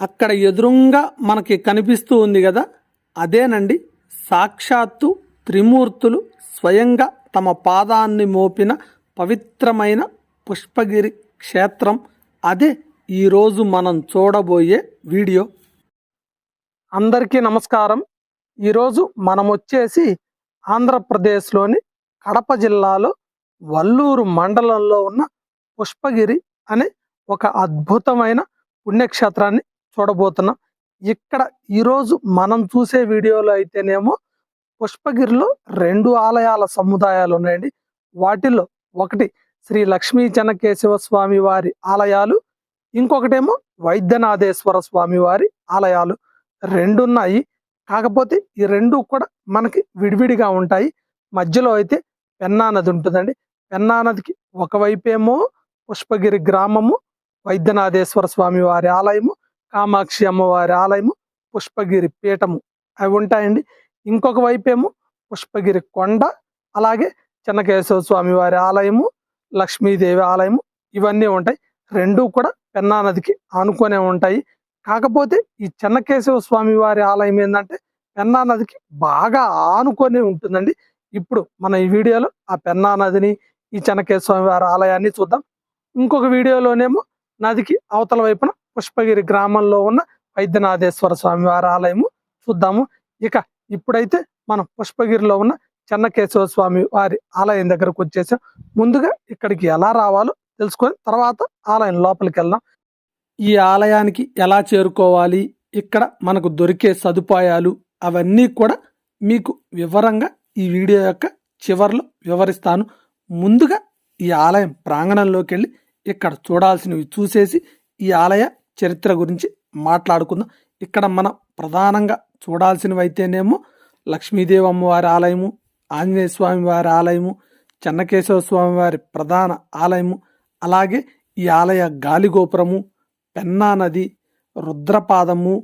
అక్కడ ఎదురుంగా మనకి కనిపిస్తూ ఉంది కదా అదేనండి. సాక్షాత్తు త్రిమూర్తులు స్వయంగా తమ పాదాన్ని మోపిన పవిత్రమైన పుష్పగిరి క్షేత్రం. అదే ఈరోజు మనం చూడబోయే వీడియో. అందరికీ నమస్కారం. ఈరోజు మనం వచ్చేసి ఆంధ్రప్రదేశ్లోని కడప జిల్లాలో వల్లూరు మండలంలో ఉన్న పుష్పగిరి అనే ఒక అద్భుతమైన పుణ్యక్షేత్రాన్ని చూడబోతున్నాం. ఇక్కడ ఈరోజు మనం చూసే వీడియోలో అయితేనేమో పుష్పగిరిలో రెండు ఆలయాల సముదాయాలు ఉన్నాయండి. వాటిల్లో ఒకటి శ్రీ లక్ష్మీ చెన్నకేశవ స్వామి వారి ఆలయాలు ఇంకొకటేమో వైద్యనాథేశ్వర స్వామి వారి ఆలయాలు రెండు ఉన్నాయి. కాకపోతే ఈ రెండు కూడా మనకి విడివిడిగా ఉంటాయి. మధ్యలో అయితే పెన్నా నది ఉంటుందండి. పెన్నా నదికి ఒకవైపేమో పుష్పగిరి గ్రామము వైద్యనాథేశ్వర స్వామి వారి ఆలయము కామాక్షి అమ్మవారి ఆలయము పుష్పగిరి పీఠము అవి ఉంటాయండి. ఇంకొక వైపేమో పుష్పగిరి కొండ అలాగే చెన్నకేశవ స్వామి వారి ఆలయము లక్ష్మీదేవి ఆలయము ఇవన్నీ ఉంటాయి. రెండు కూడా పెన్నా నదికి ఆనుకొనే ఉంటాయి. కాకపోతే ఈ చెన్నకేశవ స్వామి వారి ఆలయం ఏంటంటే పెన్నా నదికి బాగా ఆనుకొని ఉంటుందండి. ఇప్పుడు మన ఈ వీడియోలో ఆ పెన్నా నదిని ఈ చెన్నకేశవ స్వామి వారి ఆలయాన్ని చూద్దాం. ఇంకొక వీడియోలోనేమో నదికి అవతల వైపున పుష్పగిరి గ్రామంలో ఉన్న వైద్యనాథేశ్వర స్వామి వారి ఆలయము చూద్దాము. ఇక ఇప్పుడైతే మనం పుష్పగిరిలో ఉన్న చెన్నకేశవ స్వామి వారి ఆలయం దగ్గరకు వచ్చేసాం. ముందుగా ఇక్కడికి ఎలా రావాలో తెలుసుకొని తర్వాత ఆలయం లోపలికి వెళ్దాం. ఈ ఆలయానికి ఎలా చేరుకోవాలి ఇక్కడ మనకు దొరికే సదుపాయాలు అవన్నీ కూడా మీకు వివరంగా ఈ వీడియో యొక్క చివర్లో వివరిస్తాను. ముందుగా ఈ ఆలయం ప్రాంగణంలోకి వెళ్ళి ఇక్కడ చూడాల్సినవి చూసేసి ఈ ఆలయ చరిత్ర గురించి మాట్లాడుకుందాం. ఇక్కడ మనం ప్రధానంగా చూడాల్సినవి అయితేనేమో లక్ష్మీదేవి అమ్మవారి ఆలయము ఆంజనేయ స్వామి వారి ఆలయము చెన్నకేశవ స్వామి వారి ప్రధాన ఆలయము అలాగే ఈ ఆలయ గాలిగోపురము పెన్నా నది రుద్రపాదము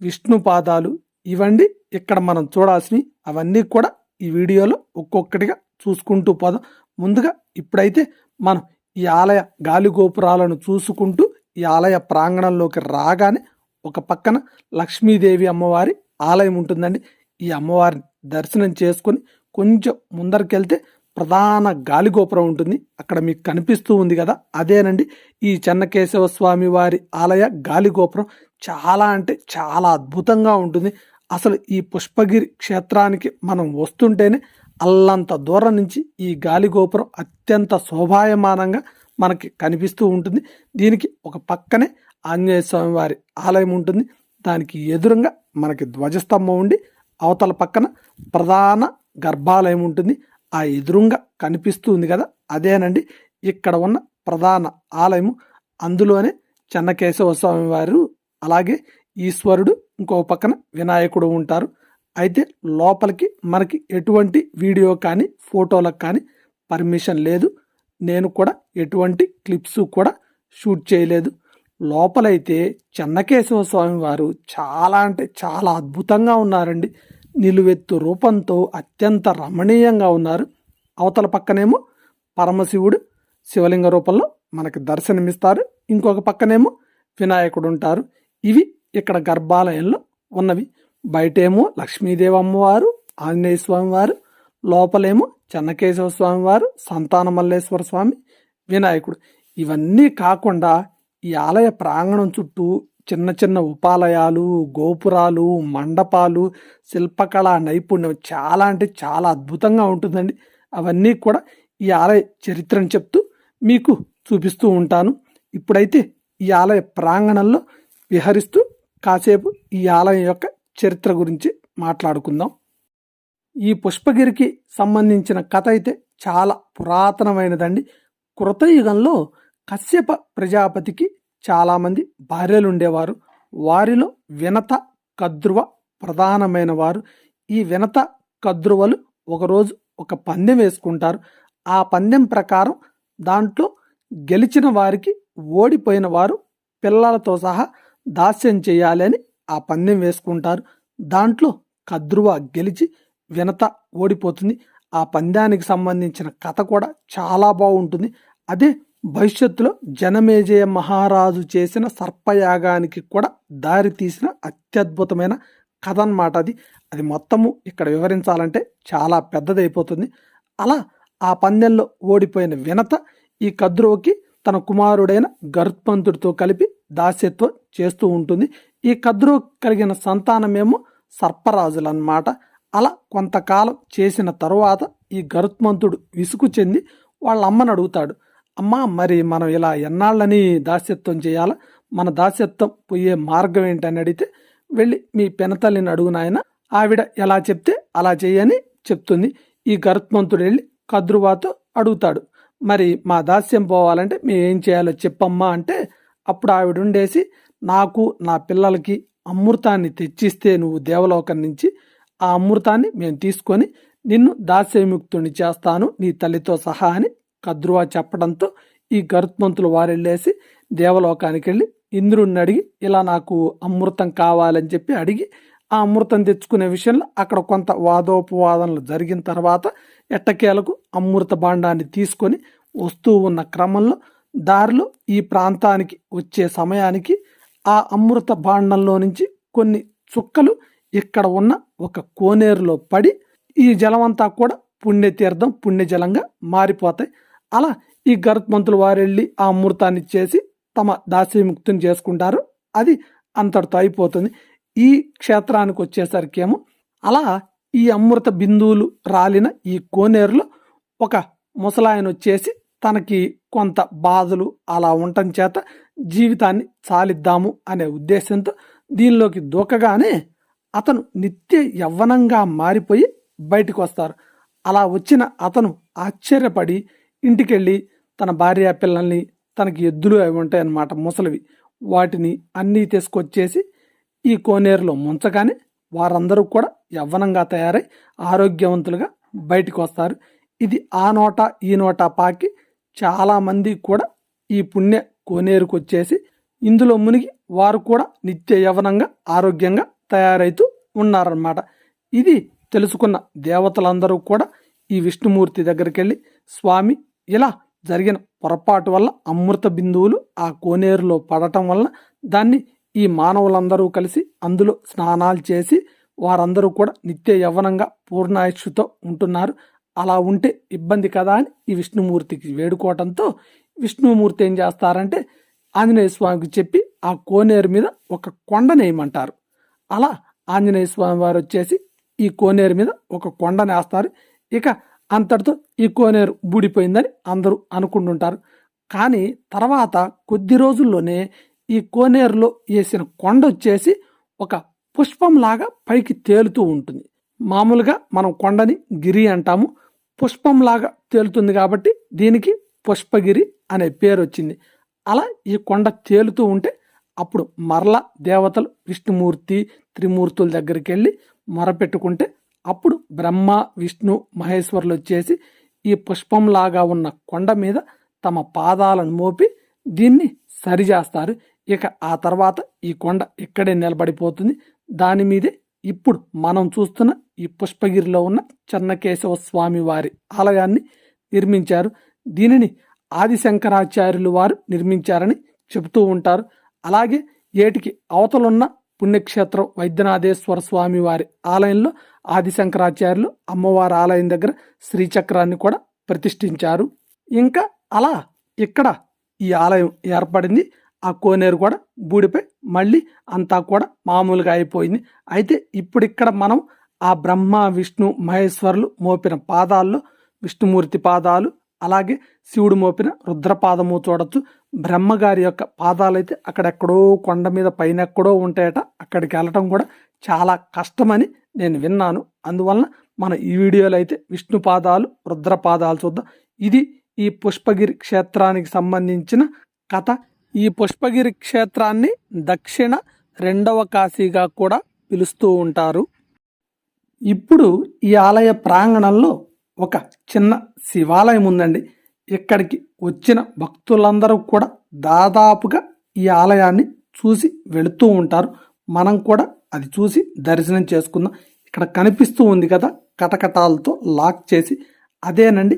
విష్ణుపాదాలు ఇవండి ఇక్కడ మనం చూడాల్సినవి. అవన్నీ కూడా ఈ వీడియోలో ఒక్కొక్కటిగా చూసుకుంటూ పోదాం. ముందుగా ఇప్పుడైతే మనం ఈ ఆలయ గాలిగోపురాలను చూసుకుంటూ ఈ ఆలయ ప్రాంగణంలోకి రాగానే ఒక పక్కన లక్ష్మీదేవి అమ్మవారి ఆలయం ఉంటుందండి. ఈ అమ్మవారిని దర్శనం చేసుకొని కొంచెం ముందరికెళ్తే ప్రధాన గాలిగోపురం ఉంటుంది. అక్కడ మీకు కనిపిస్తూ ఉంది కదా అదేనండి. ఈ చెన్నకేశవ స్వామి వారి ఆలయ గాలిగోపురం చాలా అంటే చాలా అద్భుతంగా ఉంటుంది. అసలు ఈ పుష్పగిరి క్షేత్రానికి మనం వస్తుంటేనే అల్లంత దూరం నుంచి ఈ గాలిగోపురం అత్యంత శోభాయమానంగా మనకి కనిపిస్తూ ఉంటుంది. దీనికి ఒక పక్కనే ఆంజనేయ స్వామి వారి ఆలయం ఉంటుంది. దానికి ఎదురుగా మనకి ధ్వజస్తంభం ఉండి అవతల పక్కన ప్రధాన గర్భాలయం ఉంటుంది. ఆ ఎదురుంగా కనిపిస్తుంది కదా అదేనండి. ఇక్కడ ఉన్న ప్రధాన ఆలయము. అందులోనే చెన్నకేశవ స్వామి వారు అలాగే ఈశ్వరుడు ఇంకో పక్కన వినాయకుడు ఉంటారు. అయితే లోపలికి మనకి ఎటువంటి వీడియో కానీ ఫోటోలకు కానీ పర్మిషన్ లేదు. నేను కూడా ఎటువంటి క్లిప్స్ కూడా షూట్ చేయలేదు. లోపలైతే చెన్నకేశవ స్వామి వారు చాలా అంటే చాలా అద్భుతంగా ఉన్నారండి. నిలువెత్తు రూపంతో అత్యంత రమణీయంగా ఉన్నారు. అవతల పక్కనేమో పరమశివుడు శివలింగ రూపంలో మనకి దర్శనమిస్తారు. ఇంకొక పక్కనేమో వినాయకుడు ఉంటారు ఇవి ఇక్కడ గర్భాలయంలో ఉన్నవి. బయటేమో లక్ష్మీదేవి అమ్మవారు ఆంజనేయ స్వామివారు లోపలేమో చెన్నకేశవ స్వామి వారు సంతాన మల్లేశ్వర స్వామి వినాయకుడు. ఇవన్నీ కాకుండా ఈ ఆలయ ప్రాంగణం చుట్టూ చిన్న చిన్న ఉపాలయాలు గోపురాలు మండపాలు శిల్పకళా నైపుణ్యం చాలా అంటే చాలా అద్భుతంగా ఉంటుందండి. అవన్నీ కూడా ఈ ఆలయ చరిత్రను చెప్తూ మీకు చూపిస్తూ ఉంటాను. ఇప్పుడైతే ఈ ఆలయ ప్రాంగణంలో విహరిస్తూ కాసేపు ఈ ఆలయం యొక్క చరిత్ర గురించి మాట్లాడుకుందాం. ఈ పుష్పగిరికి సంబంధించిన కథ అయితే చాలా పురాతనమైనదండి. కృతయుగంలో కశ్యప ప్రజాపతికి చాలామంది భార్యలు ఉండేవారు వారిలో వినత కద్రువ ప్రధానమైన వారు ఈ వినత కద్రువలు ఒకరోజు ఒక పందెం వేసుకుంటారు. ఆ పందెం ప్రకారం దాంట్లో గెలిచిన వారికి ఓడిపోయిన వారు పిల్లలతో సహా దాస్యం చేయాలి అని ఆ పందెం వేసుకుంటారు. దాంట్లో కద్రువ గెలిచి వినత ఓడిపోతుంది. ఆ పందానికి సంబంధించిన కథ కూడా చాలా బాగుంటుంది. అదే భవిష్యత్తులో జనమేజయ మహారాజు చేసిన సర్పయాగానికి కూడా దారి తీసిన అత్యద్భుతమైన కథ అన్నమాట అది. అది మొత్తము ఇక్కడ వివరించాలంటే చాలా పెద్దదైపోతుంది. అలా ఆ పందెంలో ఓడిపోయిన వినత ఈ కద్రువుకి తన కుమారుడైన గరుత్మంతుడితో కలిపి దాస్యత్వం చేస్తూ ఉంటుంది. ఈ కద్రువు కలిగిన సంతానమేమో సర్పరాజులన్నమాట. అలా కొంతకాలం చేసిన తరువాత ఈ గరుత్మంతుడు విసుగు చెంది వాళ్ళ అమ్మని అడుగుతాడు అమ్మా మరి మనం ఇలా ఎన్నాళ్ళని దాస్యత్వం చేయాలా? మన దాస్యత్వం పోయే మార్గం ఏంటని అడిగితే వెళ్ళి మీ పెనతల్లిని అడుగునాయన ఆవిడ ఎలా చెప్తే అలా చేయని చెప్తుంది. ఈ గరుత్మంతుడు వెళ్ళి కద్రువాతో అడుగుతాడు మరి మా దాస్యం పోవాలంటే మేము ఏం చేయాలో చెప్పమ్మా అంటే అప్పుడు ఆవిడ ఉండేసి నాకు నా పిల్లలకి అమృతాన్ని తెచ్చిస్తే నువ్వు దేవలోకం నుంచి ఆ అమృతాన్ని మేము తీసుకొని నిన్ను దాస్యముక్తుని చేస్తాను. నీ తల్లితో సహా అని కద్రువా చెప్పడంతో ఈ గరుత్మంతులు వారెళ్ళేసి దేవలోకానికి వెళ్ళి ఇంద్రుడిని అడిగి ఇలా నాకు అమృతం కావాలని చెప్పి అడిగి ఆ అమృతం తెచ్చుకునే విషయంలో అక్కడ కొంత వాదోపవాదనలు జరిగిన తర్వాత ఎట్టకేలకు అమృత భాండాన్ని తీసుకొని వస్తూ ఉన్న క్రమంలో దారిలో ఈ ప్రాంతానికి వచ్చే సమయానికి ఆ అమృత భాండంలో నుంచి కొన్ని చుక్కలు ఇక్కడ ఉన్న ఒక కోనేరులో పడి ఈ జలమంతా కూడా పుణ్యతీర్థం పుణ్యజలంగా మారిపోతాయి. అలా ఈ గరుత్మంతులు వారెళ్ళి ఆ అమృతాన్ని చేసి తమ దాస్యముక్తిని చేసుకుంటారు. అది అంతటితో అయిపోతుంది. ఈ క్షేత్రానికి వచ్చేసరికి ఏమో అలా ఈ అమృత బిందువులు రాలిన ఈ కోనేరులో ఒక ముసలాయన వచ్చేసి తనకి కొంత బాధలు అలా ఉండటం చేత జీవితాన్ని చాలిద్దాము అనే ఉద్దేశంతో దీనిలోకి దూకగానే అతను నిత్య యవ్వనంగా మారిపోయి బయటకు వస్తారు అలా వచ్చిన అతను ఆశ్చర్యపడి ఇంటికెళ్ళి తన భార్య పిల్లల్ని తనకి ఎద్దులు అవి ఉంటాయన్నమాట ముసలివి. వాటిని అన్నీ తీసుకొచ్చేసి ఈ కోనేరులో ముంచగానే వారందరూ కూడా యవ్వనంగా తయారై ఆరోగ్యవంతులుగా బయటకు వస్తారు ఇది ఆ నోట ఈ నోట పాకి చాలామంది కూడా ఈ పుణ్య కోనేరుకు వచ్చేసి ఇందులో మునిగి వారు కూడా నిత్య యవనంగా ఆరోగ్యంగా తయారైతూ ఉన్నారన్నమాట. ఇది తెలుసుకున్న దేవతలందరూ కూడా ఈ విష్ణుమూర్తి దగ్గరికి వెళ్ళి స్వామి ఇలా జరిగిన పొరపాటు వల్ల అమృత బిందువులు ఆ కోనేరులో పడటం వల్ల దాన్ని ఈ మానవులందరూ కలిసి అందులో స్నానాలు చేసి వారందరూ కూడా నిత్య యవ్వనంగా పూర్ణాయుష్తో ఉంటున్నారు. అలా ఉంటే ఇబ్బంది కదా అని ఈ విష్ణుమూర్తికి వేడుకోవటంతో విష్ణుమూర్తి ఏం చేస్తారంటే ఆంజనేయ స్వామికి చెప్పి ఆ కోనేరు మీద ఒక కొండ నేయమంటారు. అలా ఆంజనేయ స్వామి వారు వచ్చేసి ఈ కోనేరు మీద ఒక కొండని వేస్తారు ఇక అంతటితో ఈ కోనేరు బూడిపోయిందని అందరూ అనుకుంటుంటారు. కానీ తర్వాత కొద్ది రోజుల్లోనే ఈ కోనేరులో వేసిన కొండ వచ్చేసి ఒక పుష్పంలాగా పైకి తేలుతూ ఉంటుంది. మామూలుగా మనం కొండని గిరి అంటాము. పుష్పంలాగా తేలుతుంది కాబట్టి దీనికి పుష్పగిరి అనే పేరు వచ్చింది. అలా ఈ కొండ తేలుతూ ఉంటే అప్పుడు మరల దేవతలు విష్ణుమూర్తి త్రిమూర్తుల దగ్గరికి వెళ్ళి మొరపెట్టుకుంటే అప్పుడు బ్రహ్మ విష్ణు మహేశ్వరులు వచ్చేసి ఈ పుష్పంలాగా ఉన్న కొండ మీద తమ పాదాలను మోపి దీన్ని సరిచేస్తారు ఇక ఆ తర్వాత ఈ కొండ ఇక్కడే నిలబడిపోతుంది. దాని మీదే ఇప్పుడు మనం చూస్తున్న ఈ పుష్పగిరిలో ఉన్న చెన్నకేశవ స్వామి వారి ఆలయాన్ని నిర్మించారు. దీనిని ఆదిశంకరాచార్యులు వారు నిర్మించారని చెబుతూ ఉంటారు. అలాగే ఏటికి అవతలున్న పుణ్యక్షేత్రం వైద్యనాథేశ్వర స్వామి వారి ఆలయంలో ఆదిశంకరాచార్యులు అమ్మవారి ఆలయం దగ్గర శ్రీచక్రాన్ని కూడా ప్రతిష్ఠించారు. ఇంకా అలా ఇక్కడ ఈ ఆలయం ఏర్పడింది. ఆ కోనేరు కూడా బూడిపై మళ్ళీ అంతా కూడా మామూలుగా అయిపోయింది. అయితే ఇప్పుడు ఇక్కడ మనం ఆ బ్రహ్మ విష్ణు మహేశ్వరులు మోపిన పాదాల్లో విష్ణుమూర్తి పాదాలు అలాగే శివుడు మోపిన రుద్రపాదము చూడొచ్చు. బ్రహ్మగారి యొక్క పాదాలైతే అక్కడెక్కడో కొండ మీద పైన ఎక్కడో ఉంటాయట. అక్కడికి వెళ్ళటం కూడా చాలా కష్టమని నేను విన్నాను. అందువలన మన ఈ వీడియోలో అయితే విష్ణు పాదాలు రుద్ర పాదాలు చూద్దాం. ఇది ఈ పుష్పగిరి క్షేత్రానికి సంబంధించిన కథ. ఈ పుష్పగిరి క్షేత్రాన్ని దక్షిణ రెండవ కాశీగా కూడా పిలుస్తూ ఉంటారు. ఇప్పుడు ఈ ఆలయ ప్రాంగణంలో ఒక చిన్న శివాలయం ఉందండి. ఇక్కడికి వచ్చిన భక్తులందరూ కూడా దాదాపుగా ఈ ఆలయాన్ని చూసి వెళుతూ ఉంటారు. మనం కూడా అది చూసి దర్శనం చేసుకుందాం. ఇక్కడ కనిపిస్తూ ఉంది కదా కటకటాలతో లాక్ చేసి. అదేనండి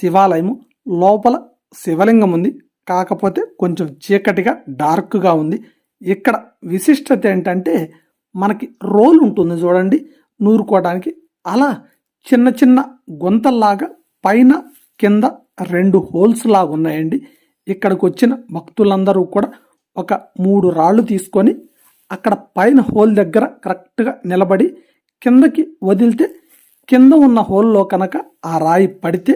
శివాలయము. లోపల శివలింగం ఉంది. కాకపోతే కొంచెం చీకటిగా డార్క్గా ఉంది. ఇక్కడ విశిష్టత ఏంటంటే మనకి రోల్ ఉంటుంది చూడండి నూరుకోవడానికి. అలా చిన్న చిన్న గుంతల్లాగా పైన కింద రెండు హోల్స్ లాగా ఉన్నాయండి. ఇక్కడికి వచ్చిన భక్తులందరూ కూడా ఒక మూడు రాళ్ళు తీసుకొని అక్కడ పైన హోల్ దగ్గర కరెక్ట్గా నిలబడి కిందకి వదిలితే కింద ఉన్న హోల్లో కనుక ఆ రాయి పడితే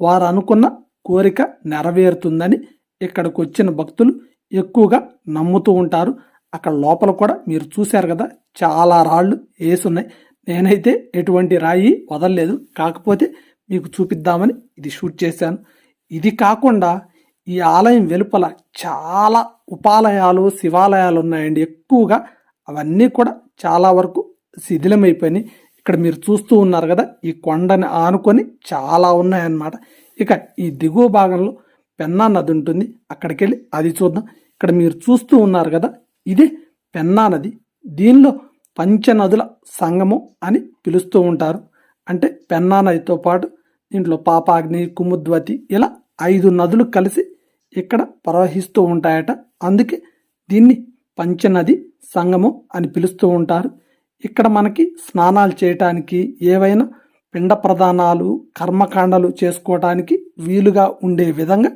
వారు అనుకున్న కోరిక నెరవేరుతుందని ఇక్కడికి వచ్చిన భక్తులు ఎక్కువగా నమ్ముతూ ఉంటారు. అక్కడ లోపల కూడా మీరు చూశారు కదా చాలా రాళ్ళు వేసున్నాయి నేనైతే ఎటువంటి రాయి వదలలేదు. కాకపోతే మీకు చూపిద్దామని ఇది షూట్ చేశాను. ఇది కాకుండా ఈ ఆలయం వెలుపల చాలా ఉపాలయాలు శివాలయాలు ఉన్నాయండి. ఎక్కువగా అవన్నీ కూడా చాలా వరకు శిథిలమైపోయినాయి. ఇక్కడ మీరు చూస్తూ ఉన్నారు కదా ఈ కొండని ఆనుకొని చాలా ఉన్నాయన్నమాట. ఇక ఈ దిగువ భాగంలో పెన్నా నది ఉంటుంది. అక్కడికి వెళ్ళి అది చూద్దాం. ఇక్కడ మీరు చూస్తూ ఉన్నారు కదా ఇదే పెన్నా నది. దీనిలో పంచనదుల సంగమం అని పిలుస్తూ ఉంటారు. అంటే పెన్నా నదితో పాటు దీంట్లో పాపాగ్ని కుముద్వతి ఇలా ఐదు నదులు కలిసి ఇక్కడ ప్రవహిస్తూ ఉంటాయట. అందుకే దీన్ని పంచనది సంగమం అని పిలుస్తూ ఉంటారు. ఇక్కడ మనకి స్నానాలు చేయటానికి ఏవైనా పిండ ప్రదానాలు కర్మకాండలు చేసుకోవటానికి వీలుగా ఉండే విధంగా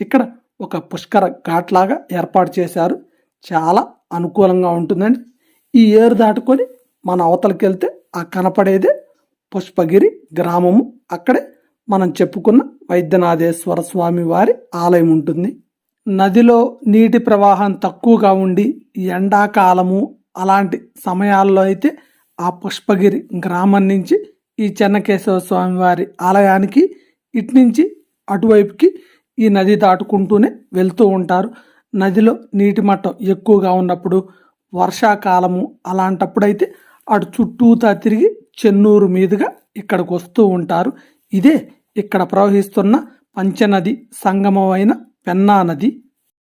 ఇక్కడ ఒక పుష్కర ఘాట్లాగా ఏర్పాటు చేశారు. చాలా అనుకూలంగా ఉంటుందండి. ఈ ఏరు దాటుకొని మన అవతలకి వెళ్తే ఆ కనపడేదే పుష్పగిరి గ్రామము. అక్కడే మనం చెప్పుకున్న వైద్యనాథేశ్వర స్వామి వారి ఆలయం ఉంటుంది. నదిలో నీటి ప్రవాహం తక్కువగా ఉండి ఎండాకాలము అలాంటి సమయాల్లో అయితే ఆ పుష్పగిరి గ్రామం నుంచి ఈ చెన్నకేశవ స్వామి వారి ఆలయానికి ఇటు నుంచి అటువైపుకి ఈ నది దాటుకుంటూనే వెళ్తూ ఉంటారు. నదిలో నీటి మట్టం ఎక్కువగా ఉన్నప్పుడు వర్షాకాలము అలాంటప్పుడైతే అటు చుట్టూతా తిరిగి చెన్నూరు మీదుగా ఇక్కడికి వస్తూ ఉంటారు. ఇదే ఇక్కడ ప్రవహిస్తున్న పంచనది సంగమం అయిన పెన్నా నది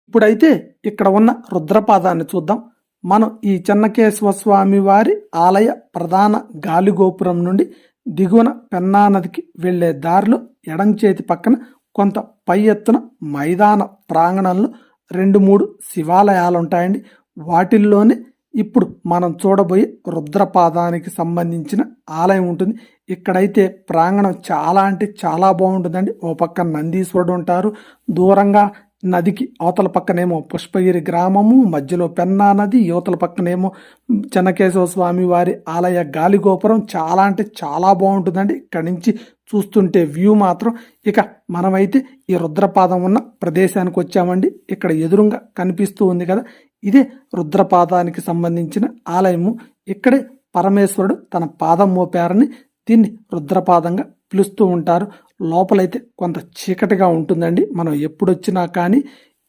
ఇప్పుడైతే ఇక్కడ ఉన్న రుద్రపాదాన్ని చూద్దాం. మనం ఈ చెన్నకేశ్వర స్వామి వారి ఆలయ ప్రధాన గాలిగోపురం నుండి దిగువన పెన్నా నదికి వెళ్ళే దారిలో ఎడం చేతి పక్కన కొంత పై ఎత్తున మైదాన ప్రాంగణంలో రెండు మూడు శివాలయాలు ఉంటాయండి వాటిల్లోనే ఇప్పుడు మనం చూడబోయే రుద్రపాదానికి సంబంధించిన ఆలయం ఉంటుంది. ఇక్కడైతే ప్రాంగణం చాలా అంటే చాలా బాగుంటుందండి. ఓ పక్కన నందీశ్వరుడు ఉంటారు. దూరంగా నదికి అవతల పక్కనేమో పుష్పగిరి గ్రామము మధ్యలో పెన్నా నది యువతల పక్కనేమో చెన్నకేశవ స్వామి వారి ఆలయ గాలిగోపురం చాలా అంటే చాలా బాగుంటుందండి. ఇక్కడి నుంచి చూస్తుంటే వ్యూ మాత్రం ఇక మనమైతే ఈ రుద్రపాదం ఉన్న ప్రదేశానికి వచ్చామండి. ఇక్కడ ఎదురుగా కనిపిస్తూ ఉంది కదా. ఇదే రుద్రపాదానికి సంబంధించిన ఆలయము. ఇక్కడే పరమేశ్వరుడు తన పాదం మోపారని దీన్ని రుద్రపాదంగా పిలుస్తూ ఉంటారు. లోపలైతే కొంత చీకటిగా ఉంటుందండి. మనం ఎప్పుడొచ్చినా కానీ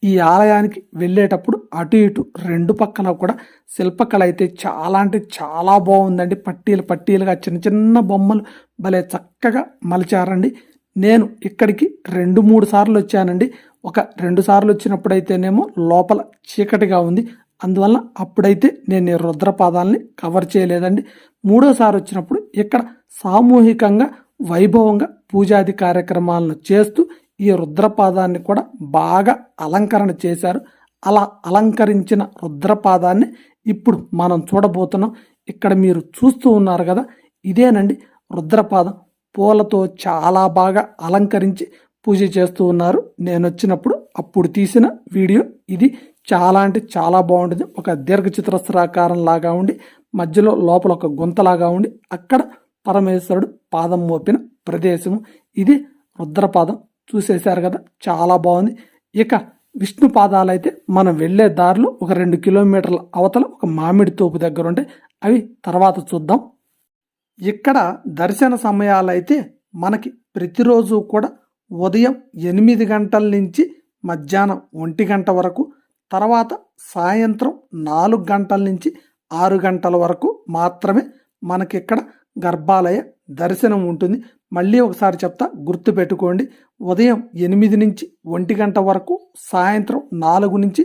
ఈ ఆలయానికి వెళ్ళేటప్పుడు అటు ఇటు రెండు పక్కన కూడా శిల్పకళ అయితే చాలా అంటే చాలా బాగుందండి. పట్టీలు పట్టీలుగా చిన్న చిన్న బొమ్మలు భలే చక్కగా మలిచారండి. నేను ఇక్కడికి రెండు మూడు సార్లు వచ్చానండి. ఒక రెండు సార్లు వచ్చినప్పుడైతేనేమో లోపల చీకటిగా ఉంది. అందువల్ల అప్పుడైతే నేను ఈ రుద్రపాదాలని కవర్ చేయలేదండి. మూడోసారి వచ్చినప్పుడు ఇక్కడ సామూహికంగా వైభవంగా పూజాది కార్యక్రమాలను చేస్తూ ఈ రుద్రపాదాన్ని కూడా బాగా అలంకరణ చేశారు. అలా అలంకరించిన రుద్రపాదాన్ని ఇప్పుడు మనం చూడబోతున్నాం. ఇక్కడ మీరు చూస్తూ ఉన్నారు కదా ఇదేనండి రుద్రపాదం. పూలతో చాలా బాగా అలంకరించి పూజ చేస్తూ ఉన్నారు. నేను వచ్చినప్పుడు అప్పుడు తీసిన వీడియో ఇది. చాలా అంటే చాలా బాగుంటుంది. ఒక దీర్ఘ చతురస్రాకారం లాగా ఉండి మధ్యలో లోపల ఒక గుంతలాగా ఉండి అక్కడ పరమేశ్వరుడు పాదం మోపిన ప్రదేశము. ఇది రుద్రపాదం. చూసేశారు కదా? చాలా బాగుంది. ఇక విష్ణు పాదాలైతే మనం వెళ్ళే దారిలో ఒక రెండు కిలోమీటర్ల అవతల ఒక మామిడి తోపు దగ్గర ఉంటే అవి తర్వాత చూద్దాం. ఇక్కడ దర్శన సమయాలైతే మనకి ప్రతిరోజు కూడా ఉదయం ఎనిమిది గంటల నుంచి మధ్యాహ్నం ఒంటి గంట వరకు తర్వాత సాయంత్రం నాలుగు గంటల నుంచి ఆరు గంటల వరకు మాత్రమే మనకి ఇక్కడ గర్భాలయ దర్శనం ఉంటుంది. మళ్ళీ ఒకసారి చెప్తా గుర్తు పెట్టుకోండి. ఉదయం ఎనిమిది నుంచి ఒంటి గంట వరకు సాయంత్రం నాలుగు నుంచి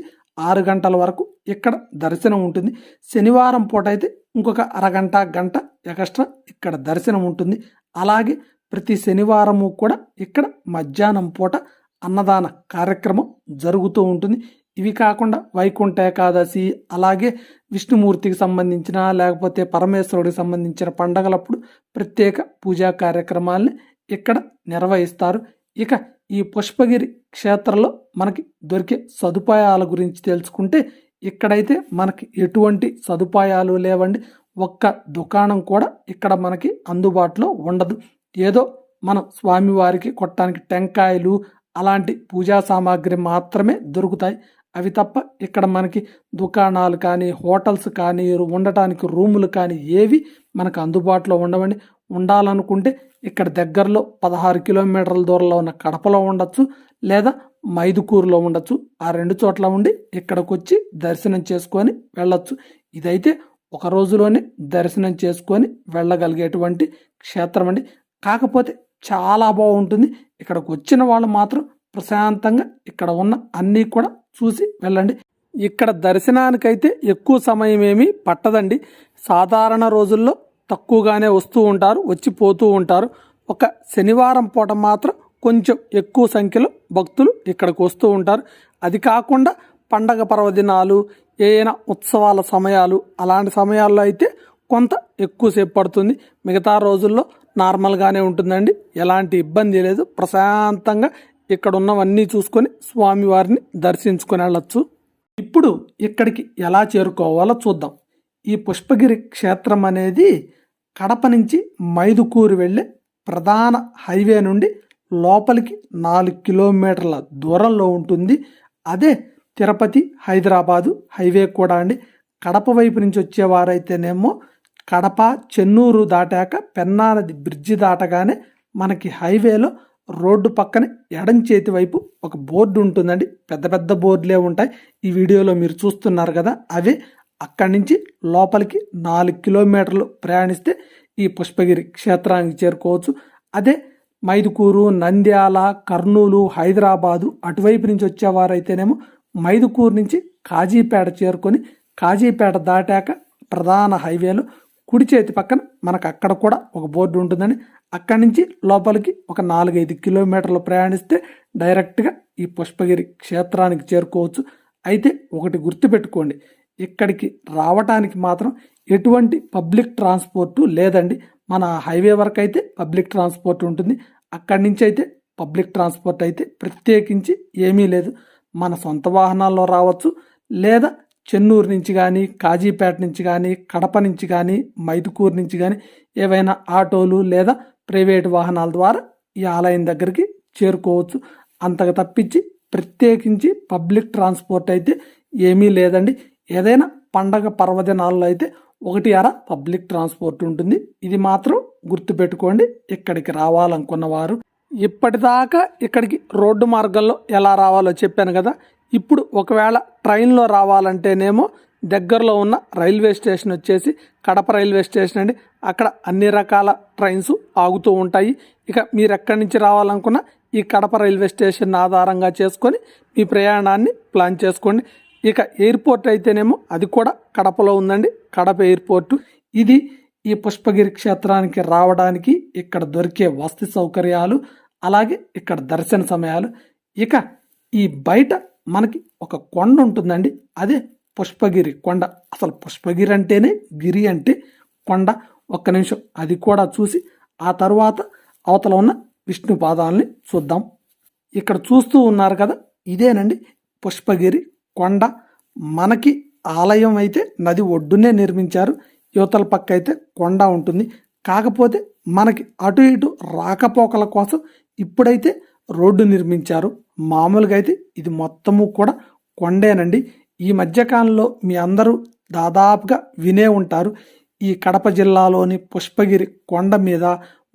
ఆరు గంటల వరకు ఇక్కడ దర్శనం ఉంటుంది. శనివారం పూట అయితే ఇంకొక అరగంట గంట ఎక్స్ట్రా ఇక్కడ దర్శనం ఉంటుంది. అలాగే ప్రతి శనివారము కూడా ఇక్కడ మధ్యాహ్నం పూట అన్నదాన కార్యక్రమం జరుగుతూ ఉంటుంది. ఇవి కాకుండా వైకుంఠ ఏకాదశి అలాగే విష్ణుమూర్తికి సంబంధించిన లేకపోతే పరమేశ్వరుడికి సంబంధించిన పండగలప్పుడు ప్రత్యేక పూజా కార్యక్రమాల్ని ఇక్కడ నిర్వహిస్తారు. ఇక ఈ పుష్పగిరి క్షేత్రంలో మనకి దొరికే సదుపాయాల గురించి తెలుసుకుంటే ఇక్కడైతే మనకి ఎటువంటి సదుపాయాలు లేవండి. ఒక్క దుకాణం కూడా ఇక్కడ మనకి అందుబాటులో ఉండదు. ఏదో మనం స్వామివారికి కొట్టడానికి టెంకాయలు అలాంటి పూజా సామాగ్రి మాత్రమే దొరుకుతాయి. అవి తప్ప ఇక్కడ మనకి దుకాణాలు కానీ హోటల్స్ కానీ ఉండటానికి రూములు కానీ ఏవి మనకు అందుబాటులో ఉండవండి. ఉండాలనుకుంటే ఇక్కడ దగ్గరలో పదహారు కిలోమీటర్ల దూరంలో ఉన్న కడపలో ఉండొచ్చు లేదా మైదుకూరులో ఉండొచ్చు. ఆ రెండు చోట్ల ఉండి ఇక్కడికి వచ్చి దర్శనం చేసుకొని వెళ్ళొచ్చు. ఇదైతే ఒక రోజులోనే దర్శనం చేసుకొని వెళ్ళగలిగేటువంటి క్షేత్రం అండి. కాకపోతే చాలా బాగుంటుంది. ఇక్కడికి వచ్చిన వాళ్ళు మాత్రం ప్రశాంతంగా ఇక్కడ ఉన్న అన్నీ కూడా చూసి వెళ్ళండి. ఇక్కడ దర్శనానికైతే ఎక్కువ సమయం ఏమీ పట్టదండి. సాధారణ రోజుల్లో తక్కువగానే వస్తూ ఉంటారు వచ్చి పోతూ ఉంటారు. ఒక శనివారం పూట మాత్రం కొంచెం ఎక్కువ సంఖ్యలో భక్తులు ఇక్కడికి వస్తూ ఉంటారు. అది కాకుండా పండగ పర్వదినాలు ఏదైనా ఉత్సవాల సమయాలు అలాంటి సమయాల్లో అయితే కొంత ఎక్కువసేపు పడుతుంది. మిగతా రోజుల్లో నార్మల్గానే ఉంటుందండి. ఎలాంటి ఇబ్బంది లేదు. ప్రశాంతంగా ఇక్కడ ఉన్నవన్నీ చూసుకొని స్వామివారిని దర్శించుకొని వెళ్ళచ్చు. ఇప్పుడు ఇక్కడికి ఎలా చేరుకోవాలో చూద్దాం. ఈ పుష్పగిరి క్షేత్రం అనేది కడప నుంచి మైదుకూరు వెళ్ళే ప్రధాన హైవే నుండి లోపలికి నాలుగు కిలోమీటర్ల దూరంలో ఉంటుంది. అదే తిరుపతి హైదరాబాదు హైవే కూడా అండి. కడప వైపు నుంచి వచ్చేవారైతేనేమో కడప చెన్నూరు దాటాక పెన్నా నది బ్రిడ్జి దాటగానే మనకి హైవేలో రోడ్డు పక్కన ఎడం చేతి వైపు ఒక బోర్డు ఉంటుందండి. పెద్ద పెద్ద బోర్డులే ఉంటాయి. ఈ వీడియోలో మీరు చూస్తున్నారు కదా అవే అక్కడి నుంచి లోపలికి నాలుగు కిలోమీటర్లు ప్రయాణిస్తే ఈ పుష్పగిరి క్షేత్రానికి చేరుకోవచ్చు. అదే మైదుకూరు నంద్యాల కర్నూలు హైదరాబాదు అటువైపు నుంచి వచ్చేవారైతేనేమో మైదుకూరు నుంచి కాజీపేట చేరుకొని కాజీపేట దాటాక ప్రధాన హైవేలో కుడి చేతి పక్కన మనకు అక్కడ కూడా ఒక బోర్డు ఉంటుందని అక్కడి నుంచి లోపలికి ఒక నాలుగైదు కిలోమీటర్లు ప్రయాణిస్తే డైరెక్ట్గా ఈ పుష్పగిరి క్షేత్రానికి చేరుకోవచ్చు. అయితే ఒకటి గుర్తుపెట్టుకోండి ఇక్కడికి రావటానికి మాత్రం ఎటువంటి పబ్లిక్ ట్రాన్స్పోర్టు లేదండి. మన హైవే వరకు అయితే పబ్లిక్ ట్రాన్స్పోర్ట్ ఉంటుంది. అక్కడి నుంచి అయితే పబ్లిక్ ట్రాన్స్పోర్ట్ అయితే ప్రత్యేకించి ఏమీ లేదు. మన సొంత వాహనాల్లో రావచ్చు. లేదా చెన్నూరు నుంచి కానీ కాజీపేట నుంచి కానీ కడప నుంచి కానీ మైదుకూరు నుంచి కానీ ఏవైనా ఆటోలు లేదా ప్రైవేట్ వాహనాల ద్వారా ఈ ఆలయం దగ్గరికి చేరుకోవచ్చు. అంతగా తప్పించి ప్రత్యేకించి పబ్లిక్ ట్రాన్స్పోర్ట్ అయితే ఏమీ లేదండి. ఏదైనా పండగ పర్వదినాల్లో అయితే ఒకటి అర పబ్లిక్ ట్రాన్స్పోర్ట్ ఉంటుంది. ఇది మాత్రం గుర్తుపెట్టుకోండి ఇక్కడికి రావాలనుకున్న వారు ఇప్పటిదాకా ఇక్కడికి రోడ్డు మార్గంలో ఎలా రావాలో చెప్పాను కదా ఇప్పుడు ఒకవేళ ట్రైన్లో రావాలంటేనేమో దగ్గరలో ఉన్న రైల్వే స్టేషన్ వచ్చేసి కడప రైల్వే స్టేషన్ అండి. అక్కడ అన్ని రకాల ట్రైన్స్ ఆగుతూ ఉంటాయి. ఇక మీరు ఎక్కడి నుంచి రావాలనుకున్నా ఈ కడప రైల్వే స్టేషన్ ఆధారంగా చేసుకొని మీ ప్రయాణాన్ని ప్లాన్ చేసుకోండి. ఇక ఎయిర్పోర్ట్ అయితేనేమో అది కూడా కడపలో ఉందండి. కడప ఎయిర్పోర్టు. ఇది ఈ పుష్పగిరి క్షేత్రానికి రావడానికి ఇక్కడ దొరికే వసతి సౌకర్యాలు అలాగే ఇక్కడ దర్శన సమయాలు. ఇక ఈ బయట మనకి ఒక కొండ ఉంటుందండి. అదే పుష్పగిరి కొండ. అసలు పుష్పగిరి అంటేనే గిరి అంటే కొండ. ఒక్క నిమిషం అది కూడా చూసి ఆ తర్వాత అవతల ఉన్న విష్ణు పాదాలని చూద్దాం. ఇక్కడ చూస్తూ ఉన్నారు కదా ఇదేనండి పుష్పగిరి కొండ మనకి ఆలయం అయితే నది ఒడ్డునే నిర్మించారు. యువతల పక్క అయితే కొండ ఉంటుంది. కాకపోతే మనకి అటు ఇటు రాకపోకల కోసం ఇప్పుడైతే రోడ్డు నిర్మించారు. మామూలుగా అయితే ఇది మొత్తము కూడా కొండేనండి. ఈ మధ్యకాలంలో మీ అందరూ దాదాపుగా వినే ఉంటారు. ఈ కడప జిల్లాలోని పుష్పగిరి కొండ మీద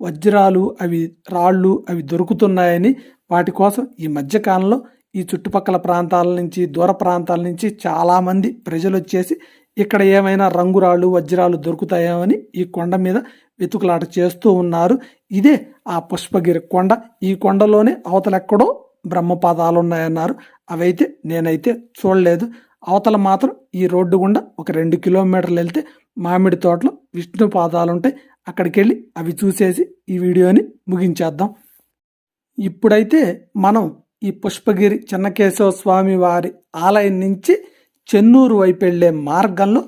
వజ్రాలు అవి రాళ్ళు అవి దొరుకుతున్నాయని వాటి కోసం ఈ మధ్యకాలంలో ఈ చుట్టుపక్కల ప్రాంతాల నుంచి దూర ప్రాంతాల నుంచి చాలామంది ప్రజలు వచ్చేసి ఇక్కడ ఏమైనా రంగురాళ్ళు వజ్రాలు దొరుకుతాయేమని ఈ కొండ మీద వెతుకులాట చేస్తూ ఉన్నారు. ఇదే ఆ పుష్పగిరి కొండ. ఈ కొండలోనే అవతలెక్కడో బ్రహ్మపాదాలు ఉన్నాయన్నారు అవైతే నేనైతే చూడలేదు. అవతల మాత్రం ఈ రోడ్డు గుండా ఒక రెండు కిలోమీటర్లు వెళ్తే మామిడి తోటలో విష్ణు పాదాలు ఉంటాయి అక్కడికి వెళ్ళి అవి చూసేసి ఈ వీడియోని ముగించేద్దాం. ఇప్పుడైతే మనం ఈ పుష్పగిరి చెన్నకేశవ స్వామి వారి ఆలయం నుంచి చెన్నూరు వైపు వెళ్ళే మార్గంలో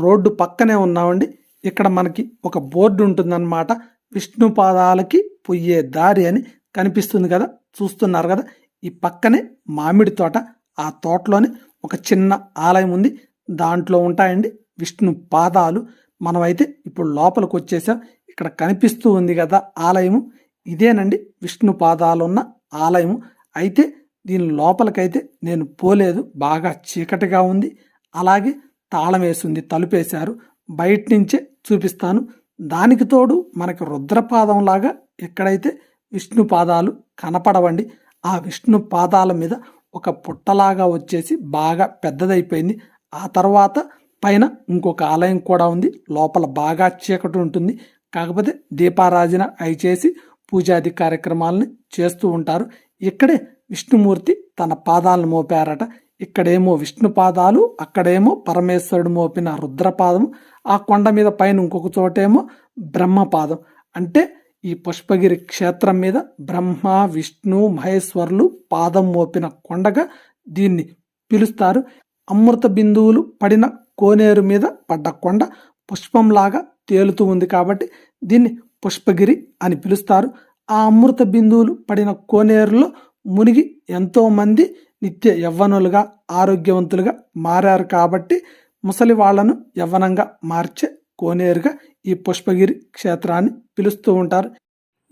రోడ్డు పక్కనే ఉన్నామండి. ఇక్కడ మనకి ఒక బోర్డు ఉంటుందన్నమాట. విష్ణు పాదాలకి పొయ్యే దారి అని కనిపిస్తుంది కదా. చూస్తున్నారు కదా. ఈ పక్కనే మామిడి తోట. ఆ తోటలోనే ఒక చిన్న ఆలయం ఉంది. దాంట్లో ఉంటాయండి విష్ణు పాదాలు. మనమైతే ఇప్పుడు లోపలికి వచ్చేసాం. ఇక్కడ కనిపిస్తూ ఉంది కదా ఆలయము. ఇదేనండి విష్ణు పాదాలు ఉన్న ఆలయము. అయితే దీని లోపలికైతే నేను పోలేదు. బాగా చీకటిగా ఉంది. అలాగే తాళం వేసింది తలుపేశారు బయట నుంచే చూపిస్తాను. దానికి తోడు మనకి రుద్రపాదం లాగా ఎక్కడైతే విష్ణు పాదాలు కనపడవండి ఆ విష్ణు పాదాల మీద ఒక పుట్టలాగా వచ్చేసి బాగా పెద్దదైపోయింది. ఆ తర్వాత పైన ఇంకొక ఆలయం కూడా ఉంది. లోపల బాగా చీకటి ఉంటుంది. కాకపోతే దీపారాజన అయి చేసి పూజాది కార్యక్రమాలని చేస్తూ ఉంటారు. ఇక్కడే విష్ణుమూర్తి తన పాదాలను మోపారట. ఇక్కడేమో విష్ణు పాదాలు అక్కడేమో పరమేశ్వరుడు మోపిన రుద్రపాదం ఆ కొండ మీద పైన ఇంకొక చోటేమో బ్రహ్మపాదం. అంటే ఈ పుష్పగిరి క్షేత్రం మీద బ్రహ్మ విష్ణు మహేశ్వరులు పాదం మోపిన కొండగా దీన్ని పిలుస్తారు. అమృత బిందువులు పడిన కోనేరు మీద పడ్డ కొండ పుష్పంలాగా తేలుతూ ఉంది కాబట్టి దీన్ని పుష్పగిరి అని పిలుస్తారు. ఆ అమృత బిందువులు పడిన కోనేరులో మునిగి ఎంతోమంది నిత్య యవ్వనులుగా ఆరోగ్యవంతులుగా మారారు కాబట్టి ముసలి వాళ్ళను యవ్వనంగా మార్చే కోనేరుగా ఈ పుష్పగిరి క్షేత్రాన్ని పిలుస్తూ ఉంటారు.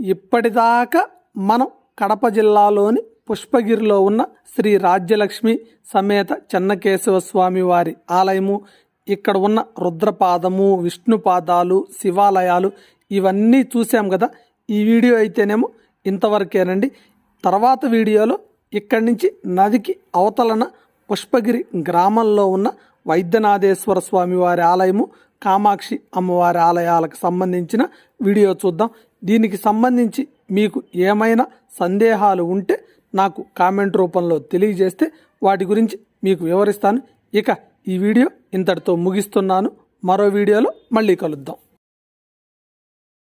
ఇప్పటిదాకా మనం కడప జిల్లాలోని పుష్పగిరిలో ఉన్న శ్రీ రాజ్యలక్ష్మి సమేత చెన్నకేశవ స్వామి వారి ఆలయము ఇక్కడ ఉన్న రుద్రపాదము విష్ణుపాదాలు శివాలయాలు ఇవన్నీ చూసాం కదా. ఈ వీడియో అయితేనేమో ఇంతవరకేనండి. తర్వాత వీడియోలో ఇక్కడి నుంచి నదికి అవతలన పుష్పగిరి గ్రామంలో ఉన్న వైద్యనాథేశ్వర స్వామి వారి ఆలయము కామాక్షి అమ్మవారి ఆలయాలకు సంబంధించిన వీడియో చూద్దాం. దీనికి సంబంధించి మీకు ఏమైనా సందేహాలు ఉంటే నాకు కామెంట్ రూపంలో తెలియజేస్తే వాటి గురించి మీకు వివరిస్తాను. ఇక ఈ వీడియో ఇంతటితో ముగిస్తున్నాను. మరో వీడియోలో మళ్ళీ కలుద్దాం.